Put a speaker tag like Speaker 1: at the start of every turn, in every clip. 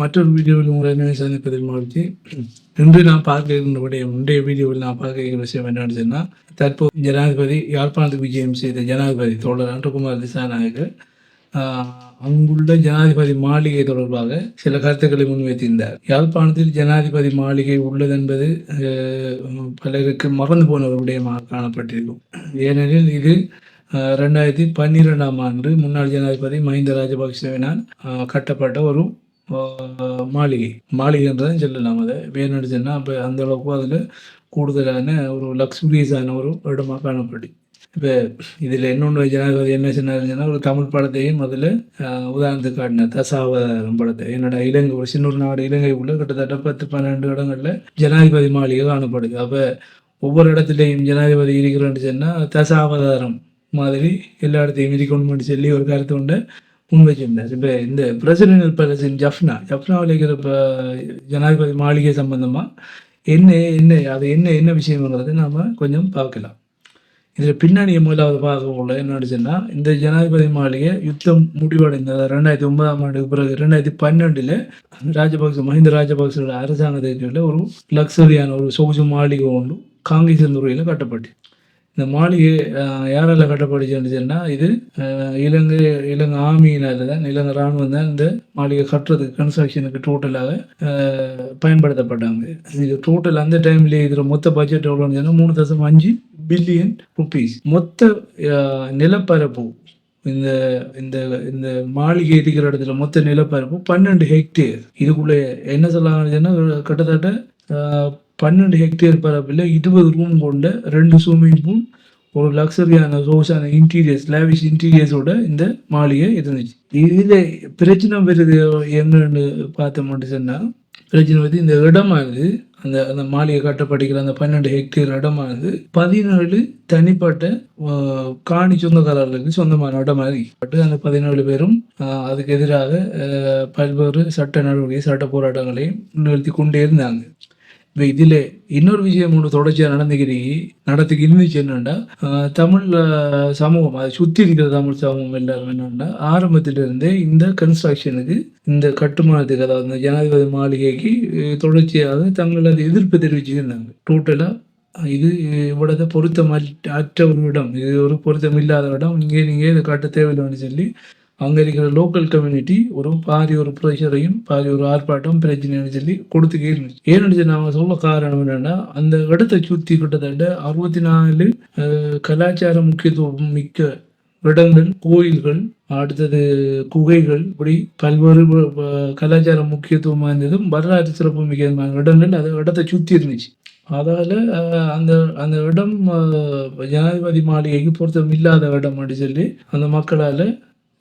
Speaker 1: மற்றொரு வீடியோவில் உங்களை சந்திப்பதில் மகிழ்ச்சி. இன்று நான் பார்க்க இருந்தபடிய முந்தைய வீடியோவில் நான் பார்க்க இருக்கிற விஷயம் என்னன்னு சொன்னால் தற்போது ஜனாதிபதி யாழ்ப்பாணத்துக்கு விஜயம் செய்த ஜனாதிபதி தோழர் அன்றகுமார் திசாநாயகர் அங்குள்ள ஜனாதிபதி மாளிகை தொடர்பாக சில கருத்துக்களை முன்வைத்திருந்தார். யாழ்ப்பாணத்தில் ஜனாதிபதி மாளிகை உள்ளது என்பது பலருக்கு மறந்து போன ஒரு விடயமாக காணப்பட்டிருக்கும். ஏனெனில் இது ரெண்டாயிரத்தி பன்னிரெண்டாம் ஆண்டு முன்னாள் ஜனாதிபதி மஹிந்த ராஜபக்சவினால் கட்டப்பட்ட ஒரு மாளிகை மாளிகைன்றதும் சொல்லலாம் அதை. வேணும்னு சொன்னால் அப்போ அந்த அளவுக்கு அதில் கூடுதலான ஒரு லக்ஸுரியஸான ஒரு இடமாக காணப்பட்டு இப்போ இதில் இன்னொன்று ஜனாதிபதி என்ன சொன்னாருன்னா ஒரு தமிழ் படத்தையும் அதில் உதாரணத்துக்கு காட்டின தசாவதாரம் படத்தை. என்னடா இலங்கை ஒரு சின்ன ஒரு நாடு இலங்கைக்குள்ள கிட்டத்தட்ட பத்து பன்னெண்டு இடங்களில் ஜனாதிபதி மாளிகை காணப்படுது. அப்போ ஒவ்வொரு இடத்துலையும் ஜனாதிபதி இருக்கிறோன்னு சொன்னால் தசாவதாரம் மாதிரி எல்லா இடத்தையும் இருக்கணும்னு சொல்லி ஒரு கருத்து உண்டு. முன்வைச்சிருந்தார். இப்போ இந்த பிரசிடென்ட் பேலஸின் ஜஃப்னா ஜஃப்னாவில் இருக்கிற இப்போ ஜனாதிபதி மாளிகை சம்பந்தமாக என்ன என்ன அது என்ன என்ன விஷயங்கிறத நாம் கொஞ்சம் பார்க்கலாம். இதில் பின்னணியை முதலாவது பார்க்க போல என்ன சொன்னால் இந்த ஜனாதிபதி மாளிகை யுத்தம் முடிவடைந்தது. ரெண்டாயிரத்தி ஒன்பதாம் ஆண்டுக்கு பிறகு ரெண்டாயிரத்தி பன்னெண்டில் ராஜபக்ச மஹிந்த ராஜபக்சோட அரசாங்கத்தில் ஒரு லக்ஸரியான ஒரு சொகுசு மாளிகை ஒன்று காங்கிரஸ் துறையில் கட்டப்பட்டு இந்த மாளிகை யாரால் யாரால சொன்னால் இது இலங்கை இலங்கை ஆர்மியினால தான் இலங்கை ராணுவம் தான் இந்த மாளிகை கட்டுறதுக்கு கன்ஸ்ட்ரக்ஷனுக்கு டோட்டலாக பயன்படுத்தப்பட்டாங்க. இது டோட்டல் அந்த டைம்லேயே இதில் மொத்த பட்ஜெட் எவ்வளோன்னு சொன்னால் மூணு தசம் அஞ்சு பில்லியன் ருபீஸ் மொத்த நிலப்பரப்பு இந்த இந்த இந்த மாளிகை இருக்கிற இடத்துல மொத்த நிலப்பரப்பு பன்னெண்டு ஹெக்டேர் இதுக்குள்ளே என்ன சொல்லலாம்னு கிட்டத்தட்ட பன்னெண்டு ஹெக்டேர் பரப்பில் இருபது ரூம் கொண்ட ரெண்டு ஸ்விம்மிங் பூல் ஒரு லக்ஸரியான ரோஸான இன்டீரியர்ஸ் லேவிஷ் இன்டீரியர்ஸோட இந்த மாளிகை இருந்துச்சு. இதில் பிரச்சனை வருது என்னன்னு பார்த்தோம்னு சொன்னால் பிரச்சனை வந்து இந்த இடமானது அந்த அந்த மாளிகை கட்டப்படுகிற அந்த பன்னெண்டு ஹெக்டேர் இடமானது பதினேழு தனிப்பட்ட காணி சொந்தக்காரர்களுக்கு சொந்தமான இடம் பட்டு அந்த பதினேழு பேரும் அதுக்கு எதிராக பல்வேறு சட்ட நடவடிக்கை சட்ட போராட்டங்களையும் நிறுத்தி கொண்டே இருந்தாங்க. இப்போ இதில் இன்னொரு விஷயம் ஒன்று தொடர்ச்சியாக நடந்துக்கிறீ நடத்துக்கு இருந்துச்சு என்னென்னா தமிழ் சமூகம் அதை சுற்றி இருக்கிற தமிழ் சமூகம் எல்லாரும் என்னென்னா ஆரம்பத்திலிருந்தே இந்த கன்ஸ்ட்ரக்ஷனுக்கு இந்த கட்டுமானத்துக்கு அதாவது இந்த ஜனாதிபதி மாளிகைக்கு தொடர்ச்சியாக தொடர்ச்சியாக தங்களது எதிர்ப்பு தெரிவிச்சுருந்தாங்க. டோட்டலாக இது இவ்வளவு பொருத்தம் அற்ற ஒரு இடம் இது ஒரு பொருத்தம் இல்லாத இடம் இங்கே நீங்கள் இதை கட்ட தேவையில்லைன்னு சொல்லி அங்கே இருக்கிற லோக்கல் கம்யூனிட்டி ஒரு பாதி ஒரு ப்ரெஷரையும் பாதி ஒரு ஆர்ப்பாட்டம் பிரச்சனைன்னு சொல்லி கொடுத்துக்கே இருந்துச்சு. ஏன்னு நாங்கள் சொல்ல காரணம் என்னென்னா அந்த இடத்தை சுற்றி கிட்டத்தட்ட அறுபத்தி நாலு கலாச்சார முக்கியத்துவம் மிக்க இடங்கள் கோயில்கள் அடுத்தது குகைகள் இப்படி பல்வேறு கலாச்சார முக்கியத்துவம் வாய்ந்ததும் வரலாற்று சிறப்பு மிக்க இடங்கள் அது இடத்தை சுற்றி இருந்துச்சு. அதால அந்த அந்த இடம் ஜனாதிபதி மாளிகைக்கு பொருத்தம் இல்லாத இடம் அப்படின்னு சொல்லி அந்த மக்களால்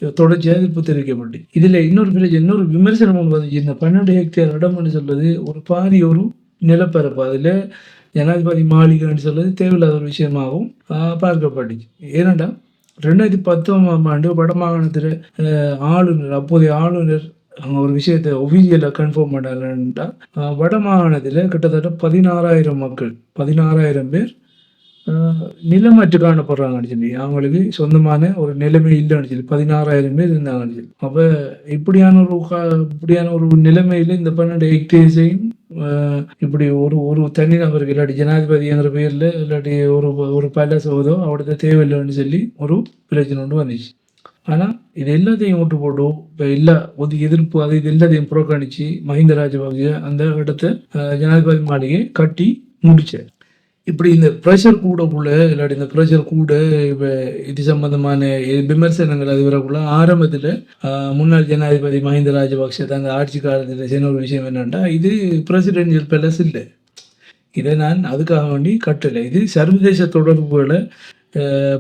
Speaker 1: தொடர்ச்சியாக எதிர்ப்பு தெரிவிக்கப்பட்டு இதில் இன்னொரு பிரச்சனை இன்னொரு விமர்சனம் ஒன்று வந்துச்சு இந்த பன்னெண்டு ஹெக்டேர் இடம்னு சொல்வது ஒரு பாதி ஒரு நிலப்பரப்பு. அதில் ஜனாதிபதி மாளிகைன்னு சொல்வது தேவையில்லாத ஒரு விஷயமாகவும் பார்க்கப்பட்டுச்சு. ஏனெண்டா ரெண்டாயிரத்தி பத்தொன்பதாம் ஆண்டு வடமாகாணத்தில் ஆளுநர் அப்போதைய ஆளுநர் அவங்க ஒரு விஷயத்தை ஒஃபிஷியலாக கன்ஃபார்ம் பண்ணலன்ட்டா வடமாகாணத்தில் கிட்டத்தட்ட பதினாறாயிரம் மக்கள் பதினாறாயிரம் பேர் நிலம் நிலமற்று காணப்படுறாங்கன்னு சொல்லி. அவங்களுக்கு சொந்தமான ஒரு நிலைமை இல்லைன்னு சொல்லி பதினாறாயிரம் பேர் இருந்தாங்கன்னு சொல்லி. அப்போ இப்படியான ஒரு கா- இப்படியான ஒரு நிலைமையில இந்த பன்னெண்டு ஹெக்டேர்ஸையும் இப்படி ஒரு ஒரு தனிநபருக்கு இல்லாட்டி ஜனாதிபதிங்கிற பேரில் இல்லாட்டி ஒரு ஒரு பலசோதோ அவடத்த தேவையில்லைன்னு சொல்லி ஒரு பிரச்சனை ஒன்று வந்துச்சு. ஆனால் இது எல்லாத்தையும் ஓட்டு போட்டு இப்போ எல்லா ஒரு எதிர்ப்பு அது இது எல்லாத்தையும் புறக்கணித்து மஹிந்த ராஜபக்சே அந்த இடத்த ஜனாதிபதி மாளிகை கட்டி முடிச்சார். இப்படி இந்த ப்ரெஷர் கூடக்குள்ள இல்லாட்டி இந்த ப்ரெஷர் கூட இப்போ இது சம்பந்தமான விமர்சனங்கள் அது வரக்குள்ள ஆரம்பத்தில் முன்னாள் ஜனாதிபதி மஹிந்த ராஜபக்ஷ அந்த ஆட்சி காலத்தில் சொன்ன ஒரு விஷயம் என்னென்னா இது பிரசிடென்சியல் பேலஸ் இல்லை. இதை நான் அதுக்காக வேண்டி கட்டலை. இது சர்வதேச தொடர்புகளை அஹ்,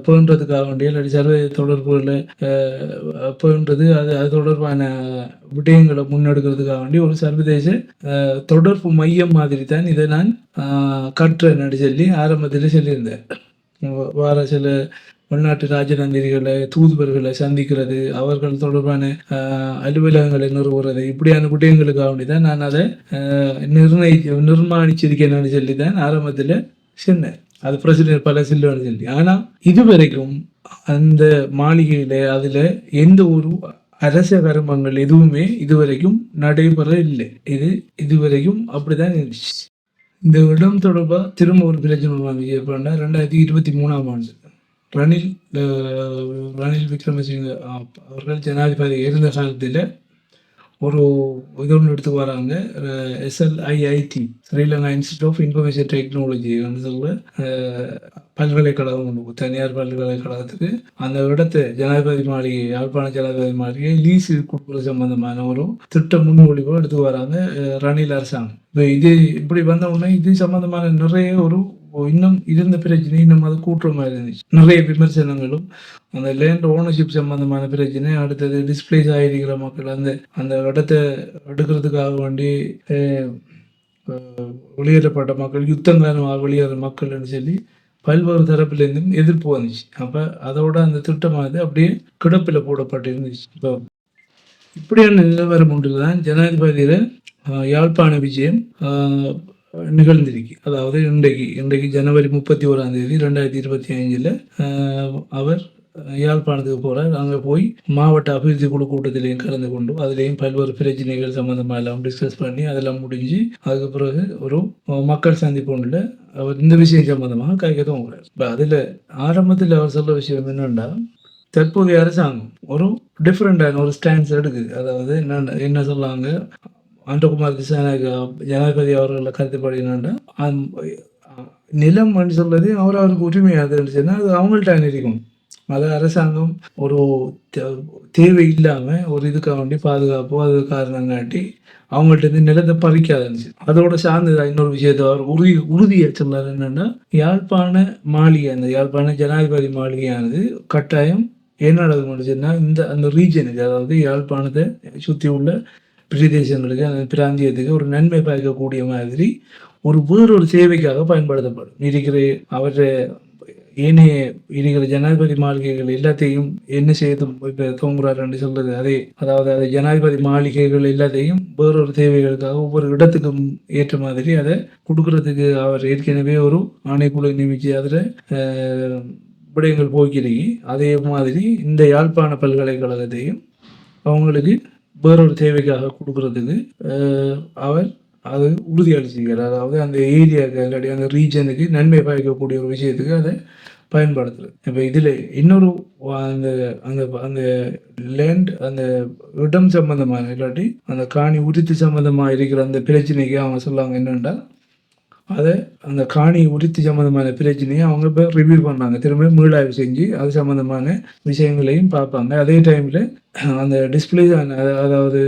Speaker 1: வேண்டிய வேண்டி சர்வதேச தொடர்புகளை அஹ், அது அது தொடர்பான விடயங்களை முன்னெடுக்கிறதுக்காக வேண்டி ஒரு சர்வதேச தொடர்பு மையம் மாதிரி தான் இதை நான் கற்றேன் கற்றேன்னு சொல்லி ஆரம்பத்தில் சொல்லியிருந்தேன். வார சில வெளிநாட்டு ராஜதந்திரிகளை தூதுவர்களை சந்திக்கிறது அவர்கள் தொடர்பான அலுவலகங்களை நிறுவுறது இப்படியான விடயங்களுக்காக வேண்டி தான் நான் அதை நிர்ணயி நிர்மாணிச்சிருக்கேன்னு சொல்லி தான் ஆரம்பத்தில் சொன்னேன். அது பிரசிடென்ட் பல சில்லுன்னு சொல்லி ஆனால் இதுவரைக்கும் அந்த மாளிகையில் அதில் எந்த ஒரு அரச கருமங்கள் எதுவுமே இதுவரைக்கும் நடைபெற இல்லை. இது இதுவரைக்கும் அப்படிதான் இருந்துச்சு. இந்த இடம் தொடர்பாக திரும்ப ஒரு பிரச்சனை உருவாங்க ரெண்டாயிரத்தி இருபத்தி மூணாம் ஆண்டு ரணில் ரணில் விக்ரமசிங்க அவர்கள் ஜனாதிபதி இருந்த காலத்தில் ஒரு இது ஒன்று எடுத்து வராங்க. SLIIT Sri Lanka institute of information technology வந்து சொல்ல பல்கலைக்கழகம் ஒன்று தனியார் பல்கலைக்கழகத்துக்கு. அந்த இடத்தை ஜனாதிபதி மாளிகை யாழ்ப்பாண ஜனாதிபதி மாளிகை லீஸ் கொடுக்குற சம்பந்தமான ஒரு திட்ட முன்மொழிவோ எடுத்து வராங்க ரணில் அரசாங்கம். இப்போ இது இப்படி வந்த உடனே இது சம்பந்தமான நிறைய ஒரு இன்னும் இருந்த பிரச்சனை இன்னும் அது கூட்டுற மாதிரி இருந்துச்சு நிறைய விமர்சனங்களும் அந்த லேண்ட் ஓனர்ஷிப் சம்பந்தமான பிரச்சனை அடுத்தது டிஸ்பிளேஸ் ஆகிருக்கிற மக்கள் அந்த அந்த இடத்தை எடுக்கிறதுக்காக வேண்டி அஹ், மக்கள் யுத்தம் காரணமாக வெளியேற மக்கள்னு சொல்லி பல்வேறு தரப்புலேருந்தும் எதிர்ப்பு வந்துச்சு அப்போ அதோட அந்த திட்டமானது அப்படியே கிடப்பில் போடப்பட்டு இருந்துச்சு இப்போ இப்படியான நிலவரம் ஒன்று தான் ஜனாதிபதியில் யாழ்ப்பாண விஜயம் ஆஹ், நிகழ்ந்திருக்கு. அதாவது இன்றைக்கு இன்றைக்கு ஜனவரி முப்பத்தி ஓராம் தேதி ரெண்டாயிரத்தி இருபத்தி அஞ்சில் அவர் யாழ்ப்பாணத்துக்கு போகிறார் அங்கே போய் மாவட்ட அபிவிருத்தி குழு கூட்டத்திலையும் கலந்து கொண்டு அதுலேயும் பல்வேறு பிரச்சனைகள் சம்மந்தமாக எல்லாம் டிஸ்கஸ் பண்ணி அதெல்லாம் முடிஞ்சு அதுக்கு பிறகு ஒரு மக்கள் சந்திப்பு ஒன்றில் அவர் இந்த விஷயம் சம்மந்தமாக கைக்க தோங்குறார் இப்போ அதில் ஆரம்பத்தில் அவர் சொல்ல விஷயம் என்னென்னா தற்போதைய அரசாங்கம் ஒரு டிஃப்ரெண்டான ஒரு ஸ்டாண்ட்ஸ் எடுக்குது. அதாவது என்ன என்ன சொல்லுவாங்க அண்டகுமார் திசாநாயக ஜனாதிபதி அவர்களை கருத்துப்படி என்னன்னா அந்த- நிலம் சொல்றது அவர் அவருக்கு உரிமை அதுன்னு அது அவங்கள்ட்ட இருக்கும் அது அரசாங்கம் ஒரு தே- தேவை இல்லாமல் ஒரு இதுக்காக வேண்டி பாதுகாப்பு அது காரணம் காட்டி அவங்கள்ட்ட இருந்து நிலத்தை பறிக்காதுன்னு அதோட சார்ந்ததா இன்னொரு விஷயத்தை அவர் உறுதி உறுதியை சொன்னார் என்னென்னா யாழ்ப்பாண மாளிகை அந்த யாழ்ப்பாண ஜனாதிபதி மாளிகையானது கட்டாயம் என்ன நடக்கும் சொன்னா இந்த அந்த ரீஜனுக்கு அதாவது யாழ்ப்பாணத்தை சுற்றி உள்ள பிரதேசங்களுக்கு அந்த பிராந்தியத்துக்கு ஒரு நன்மை பயக்கக்கூடிய மாதிரி ஒரு வேறொரு சேவைக்காக பயன்படுத்தப்படும். இருக்கிற அவற்றை ஏனைய இருக்கிற ஜனாதிபதி மாளிகைகள் எல்லாத்தையும் என்ன செய்து இப்போ தோங்குறாருன்னு சொல்றது அதே அதாவது அது ஜனாதிபதி மாளிகைகள் எல்லாத்தையும் வேறொரு தேவைகளுக்காக ஒவ்வொரு இடத்துக்கும் ஏற்ற மாதிரி அதை கொடுக்கறதுக்கு அவர் ஏற்கனவே ஒரு ஆணைக்குழு நியமிச்சு அதில் விடயங்கள் போக்கிறீங்க அதே மாதிரி இந்த யாழ்ப்பாண பல்கலைக்கழகத்தையும் அவங்களுக்கு வேறொரு தேவைக்காக கொடுக்கறதுக்கு அவர் அது உறுதியளிச்சிருக்கிறார் அதாவது அந்த ஏரியாவுக்கு இல்லாட்டி அந்த ரீஜனுக்கு நன்மை பயக்கக்கூடிய ஒரு விஷயத்துக்கு அதை பயன்படுத்துறது. இப்போ இதில் இன்னொரு அந்த அந்த அந்த லேண்ட் அந்த இடம் சம்மந்தமாக இல்லாட்டி அந்த காணி உரித்து சம்பந்தமாக இருக்கிற அந்த பிரச்சனைக்கு அவங்க சொல்லுவாங்க என்னென்னா அதை அந்த காணி உரித்து சம்மந்தமான பிரச்சனையை அவங்க இப்போ ரிவ்யூ பண்ணாங்க திரும்ப மீளாய்வு செஞ்சு அது சம்மந்தமான விஷயங்களையும் பார்ப்பாங்க. அதே டைமில் அந்த டிஸ்பிளே அதாவது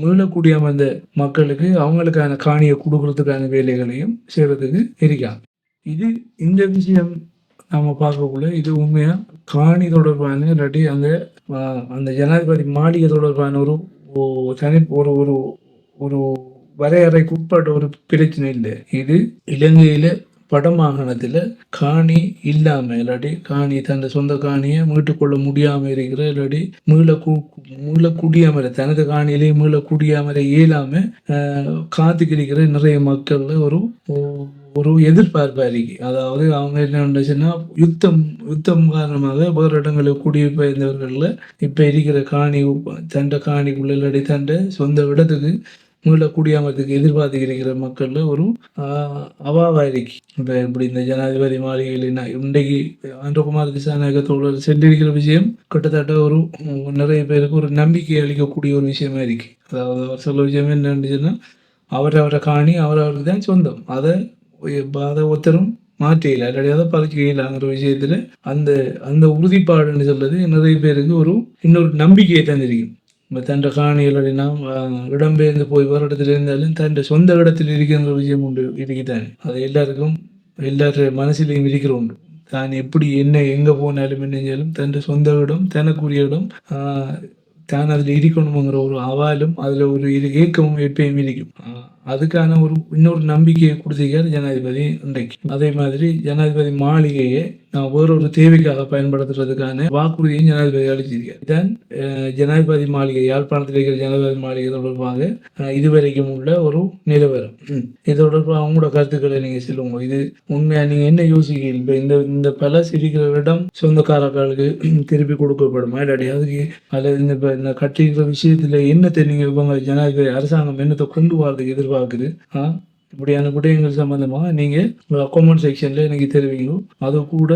Speaker 1: மீளக்கூடிய அந்த மக்களுக்கு அவங்களுக்கான காணியை கொடுக்கறதுக்கான வேலைகளையும் செய்கிறதுக்கு இருக்காங்க. இது இந்த விஷயம் நம்ம பார்க்கக்குள்ள இது உண்மையாக காணி தொடர்பான இல்லாட்டி அந்த அந்த ஜனாதிபதி மாளிகை தொடர்பான ஒரு தனி ஒரு ஒரு ஒரு வரையறைக்குட்பட்ட ஒரு பிரச்சனை இல்லை. இது இலங்கையில வடமாகாணத்தில் காணி இல்லாம இல்லாட்டி காணி தன் சொந்த காணியை மீட்டுக்கொள்ள முடியாம இருக்கிற இல்லாட்டி மீள கு மீள குடியாமல் தனது காணியிலே மீள குடியாமல இயலாம ஆஹ், காத்துக்கிருக்கிற நிறைய மக்கள்ல ஒரு ஒரு எதிர்பார்ப்பு இருக்கு அதாவது அவங்க என்ன பண்ணுச்சுன்னா யுத்தம் யுத்தம் காரணமாக வேறு இடங்களுக்கு குடிபெயர்ந்தவர்கள்ல இப்ப இருக்கிற காணி தண்ட காணிக்குள்ள இல்லாட்டி தண்ட சொந்த இடத்துக்கு மீள குடியாமத்துக்கு எதிர்பார்த்து இருக்கிற மக்கள்ல ஒரு ஆஹ், இருக்கு இப்ப இப்படி இந்த ஜனாதிபதி மாளிகையில் என்ன இன்றைக்கு அன்றகுமார் திசாநாயக தோழர் சென்றிருக்கிற விஷயம் கிட்டத்தட்ட ஒரு நிறைய பேருக்கு ஒரு நம்பிக்கை அளிக்கக்கூடிய ஒரு விஷயமா இருக்கு. அதாவது அவர் சொல்ல விஷயம் என்னன்னு அவர் அவரை காணி அவர் அவருக்கு தான் சொந்தம். அதை அதை ஒருத்தரும் மாற்றியில இல்லாட்டி அதை பறிச்சுக்கலாங்கிற விஷயத்துல அந்த அந்த உறுதிப்பாடுன்னு சொல்றது நிறைய பேருக்கு ஒரு இன்னொரு நம்பிக்கையை தந்திருக்கும் இப்போ தன் காணி இல்லாட்டினா இடம்பெயர்ந்து போய் வேறு இடத்துல இருந்தாலும் தன் சொந்த இடத்தில் இருக்கின்ற விஷயம் உண்டு இருக்குதானே அது எல்லாருக்கும் எல்லார் மனசிலையும் இருக்கிற உண்டு தான் எப்படி என்ன எங்கே போனாலும் என்ன செஞ்சாலும் தன் சொந்த இடம் தனக்குரிய இடம் தான் அதில் இருக்கணுங்கிற ஒரு அவாலும் அதில் ஒரு இரு- ஏக்கமும் எப்பயும் இருக்கும் அதுக்கான ஒரு இன்னொரு நம்பிக்கையை கொடுத்திருக்கார் ஜனாதிபதி இன்றைக்கு அதே மாதிரி ஜனாதிபதி மாளிகையை நான் வேறொரு தேவைக்காக பயன்படுத்துறதுக்கான வாக்குறுதியை ஜனாதிபதி அளிச்சிருக்கார் இதான் ஜனாதிபதி மாளிகை யாழ்ப்பாணத்தில் இருக்கிற ஜனாதிபதி மாளிகை தொடர்பாக இதுவரைக்கும் உள்ள ஒரு நிலவரம் ம். இது தொடர்பாக அவங்களோட கருத்துக்களை நீங்கள் சொல்லுங்க இது உண்மையாக நீங்கள் என்ன யோசிக்கிறீங்க இப்ப இந்த இந்த பல சிரிக்கிறவரிடம் சொந்தக்காரர்களுக்கு திருப்பி கொடுக்கப்படும் இல்லாட்டி அதுக்கு அல்லது இந்த இந்த கட்டிக்கிற விஷயத்துல என்னத்தை நீங்க இவங்க ஜனாதிபதி அரசாங்கம் என்னத்தை கொண்டு வரதுக்கு எதிர்பார்க்குது? ஆ? இப்படியான விடயங்கள் சம்மந்தமாக நீங்க கமெண்ட் செக்ஷன்ல எனக்கு தெரிவிங்க அது கூட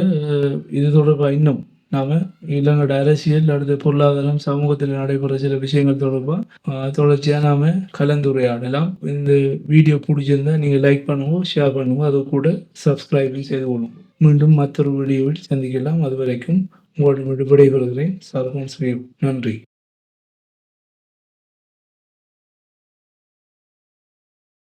Speaker 1: இது தொடர்பாக இன்னும் நாம இலங்கை அரசியல் அடுத்த பொருளாதாரம் சமூகத்தில் நடைபெற சில விஷயங்கள் தொடர்பாக தொடர்ச்சியா நாம கலந்துரையாடலாம். இந்த வீடியோ பிடிச்சிருந்தா நீங்க லைக் பண்ணுவோம் ஷேர் பண்ணுவோம் அது கூட சப்ஸ்கிரைப் செய்து கொள்ளுங்க மீண்டும் மற்றொரு வீடியோவில் சந்திக்கலாம். அது வரைக்கும் உங்களிடம் விடைபெறுகிறேன். சர்வன் ஸ்ரீ நன்றி.